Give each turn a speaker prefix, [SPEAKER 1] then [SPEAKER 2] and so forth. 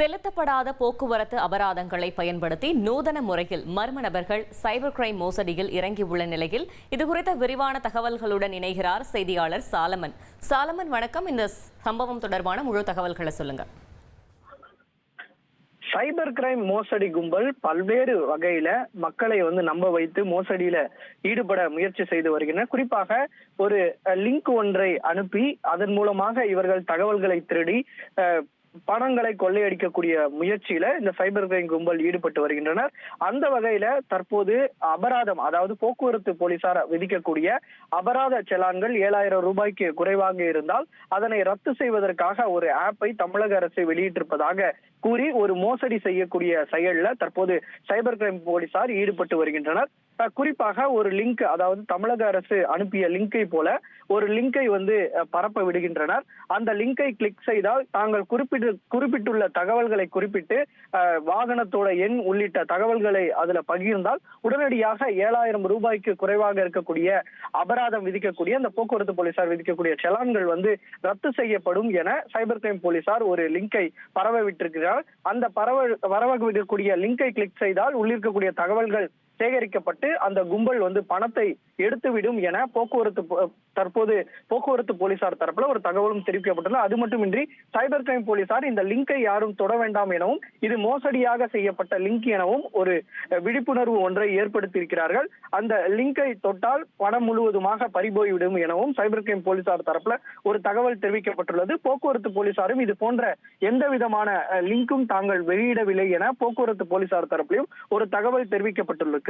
[SPEAKER 1] செலுத்தப்படாத போக்குவரத்து அபராதங்களை பயன்படுத்தி நூதன முறையில் மர்ம நபர்கள் சைபர் கிரைம் மோசடியில் இறங்கியுள்ள நிலையில் இதுகுறித்த விரிவான தகவல்களுடன் இணைகிறார் செய்தியாளர் சாலமன். சாலமன் வணக்கம். இந்த சம்பவம் தொடர்பான முழு தகவல்களை சொல்லுங்க.
[SPEAKER 2] சைபர் கிரைம் மோசடி கும்பல் பல்வேறு வகையில மக்களை வந்து நம்ப வைத்து மோசடியில ஈடுபட முயற்சி செய்து வருகின்றனர் குறிப்பாக ஒரு லிங்க் ஒன்றை அனுப்பி அதன் மூலமாக இவர்கள் தகவல்களை திருடி அஹ், பணங்களை கொள்ளையடிக்கக்கூடிய முயற்சியில இந்த சைபர் கிரைம் கும்பல் ஈடுபட்டு வருகின்றனர். அந்த வகையில தற்போது அபராதம் அதாவது போக்குவரத்து போலீசார் விதிக்கக்கூடிய அபராத செலான்கள் ஏழாயிரம் ரூபாய்க்கு குறைவாக இருந்தால் அதனை ரத்து செய்வதற்காக ஒரு ஆப்பை தமிழக அரசு வெளியிட்டிருப்பதாக கூறி ஒரு மோசடி செய்யக்கூடிய செயல்ல தற்போது சைபர் கிரைம் போலீசார் ஈடுபட்டு வருகின்றனர். குறிப்பாக ஒரு லிங்க் அதாவது தமிழக அரசு அனுப்பிய லிங்கை போல ஒரு லிங்கை வந்து பரப்ப விடுகின்றனர். அந்த லிங்கை கிளிக் செய்தால் தாங்கள் குறிப்பிட்டு குறிப்பிட்டுள்ள தகவல்களை குறிப்பிட்டு வாகனத்தோட எண் உள்ளிட்ட தகவல்களை அதுல பகிர்ந்தால் உடனடியாக ஏழாயிரம் ரூபாய்க்கு குறைவாக இருக்கக்கூடிய அபராதம் விதிக்கக்கூடிய அந்த போக்குவரத்து போலீசார் விதிக்கக்கூடிய செலான்கள் வந்து ரத்து செய்யப்படும் என சைபர் கிரைம் போலீசார் ஒரு லிங்கை பரவ விட்டிருக்கிறார். அந்த பரவ பரவ விடக்கூடிய லிங்கை கிளிக் செய்தால் உள்ளிருக்கக்கூடிய தகவல்கள் சேகரிக்கப்பட்டு அந்த கும்பல் வந்து பணத்தை எடுத்துவிடும் என போக்குவரத்து தற்போது போக்குவரத்து போலீசார் தரப்புல ஒரு தகவலும் தெரிவிக்கப்பட்டுள்ளது. அது மட்டுமின்றி சைபர் கிரைம் போலீசார் இந்த லிங்கை யாரும் தொட வேண்டாம் எனவும் இது மோசடியாக செய்யப்பட்ட லிங்க் எனவும் ஒரு விழிப்புணர்வு ஒன்றை ஏற்படுத்தியிருக்கிறார்கள். அந்த லிங்கை தொட்டால் பணம் முழுவதுமாக பறிபோய்விடும் எனவும் சைபர் கிரைம் போலீசார் தரப்புல ஒரு தகவல் தெரிவிக்கப்பட்டுள்ளது. போக்குவரத்து போலீசாரும் இது போன்ற எந்த விதமான லிங்கும் லிங்க்கும் தாங்கள் வெளியிடவில்லை என போக்குவரத்து போலீசார் தரப்பிலும் ஒரு தகவல் தெரிவிக்கப்பட்டுள்ளது.